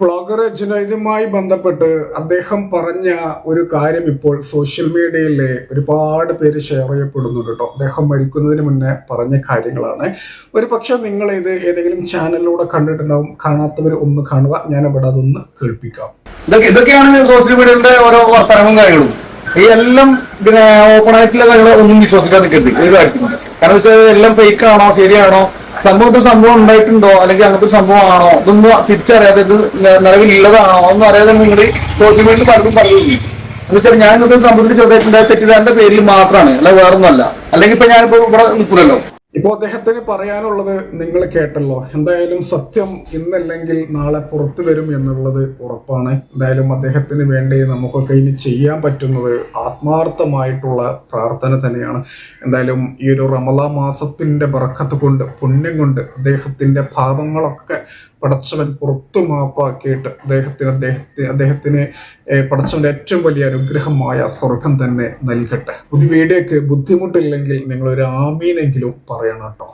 Vlogger ജുനൈദുമായി ബന്ധപ്പെട്ട് അദ്ദേഹം പറഞ്ഞ ഒരു കാര്യം ഇപ്പോൾ സോഷ്യൽ മീഡിയയിൽ ഒരുപാട് പേര് ഷെയർ ചെയ്യപ്പെടുന്നുണ്ട് കേട്ടോ. അദ്ദേഹം മരിക്കുന്നതിന് മുന്നേ പറഞ്ഞ കാര്യങ്ങളാണ്. ഒരു പക്ഷേ നിങ്ങൾ ഇത് ഏതെങ്കിലും ചാനലിലൂടെ കണ്ടിട്ടുണ്ടാവും. കാണാത്തവർ ഒന്ന് കാണുക. ഞാൻ ഇവിടെ അതൊന്ന് കേൾപ്പിക്കാം. ഇതൊക്കെ ഇതൊക്കെയാണ് സോഷ്യൽ മീഡിയയുടെ ഓരോ വർത്തമാനങ്ങളും കാര്യങ്ങളും. ഈ എല്ലാം പിന്നെ ഓപ്പൺ ആയിട്ടുള്ള കാര്യങ്ങൾ ഒന്നും വിശ്വസിക്കാൻ നിൽക്കരുത്. ഒരു കാര്യത്തിൽ കാരണം വെച്ചാൽ എല്ലാം ഫേക്ക് ആണോ ശരിയാണോ? സംഭവത്തെ സംഭവം ഉണ്ടായിട്ടുണ്ടോ? അല്ലെങ്കിൽ അങ്ങനത്തെ സംഭവം ആണോ ഇതൊന്നും തിരിച്ചറിയാതെ ഇത് നിലവിലുള്ളതാണോ? ഒന്നും അറിയാതെ നിങ്ങൾ സോഷ്യൽ മീഡിയയിൽ പലതും പറയുന്നു എന്ന് വെച്ചാൽ ഞാൻ ഇന്നത്തെ സംഭവത്തിൽ ചെറുതായിട്ടുണ്ടായ തെറ്റിദ്ധാരന്റെ പേരിൽ മാത്രമാണ് അല്ല വേറൊന്നുമല്ല. അല്ലെങ്കിൽ ഇപ്പൊ ഞാനിപ്പോ ഇവിടെ നിൽക്കില്ലല്ലോ ഇപ്പോൾ അദ്ദേഹത്തിന് പറയാനുള്ളത് നിങ്ങൾ കേട്ടല്ലോ. എന്തായാലും സത്യം ഇന്നല്ലെങ്കിൽ നാളെ പുറത്തു വരും എന്നുള്ളത് ഉറപ്പാണ്. എന്തായാലും അദ്ദേഹത്തിന് വേണ്ടി നമുക്കൊക്കെ ഇനി ചെയ്യാൻ പറ്റുന്നത് ആത്മാർത്ഥമായിട്ടുള്ള പ്രാർത്ഥന തന്നെയാണ്. എന്തായാലും ഈ ഒരു റമലാ മാസത്തിന്റെ ബർക്കത്ത് കൊണ്ട് പുണ്യം കൊണ്ട് അദ്ദേഹത്തിന്റെ ഭാവങ്ങളൊക്കെ പടച്ചവൻ പുറത്തു മാപ്പാക്കിയിട്ട് അദ്ദേഹത്തിന് അദ്ദേഹത്തിന് അദ്ദേഹത്തിന് പടച്ചവന്റെ ഏറ്റവും വലിയ അനുഗ്രഹമായ സ്വർഗം തന്നെ നൽകട്ടെ. ഒരു വീഡിയോക്ക് ബുദ്ധിമുട്ടില്ലെങ്കിൽ നിങ്ങൾ ഒരു ആമീനെങ്കിലും പറയണം കേട്ടോ.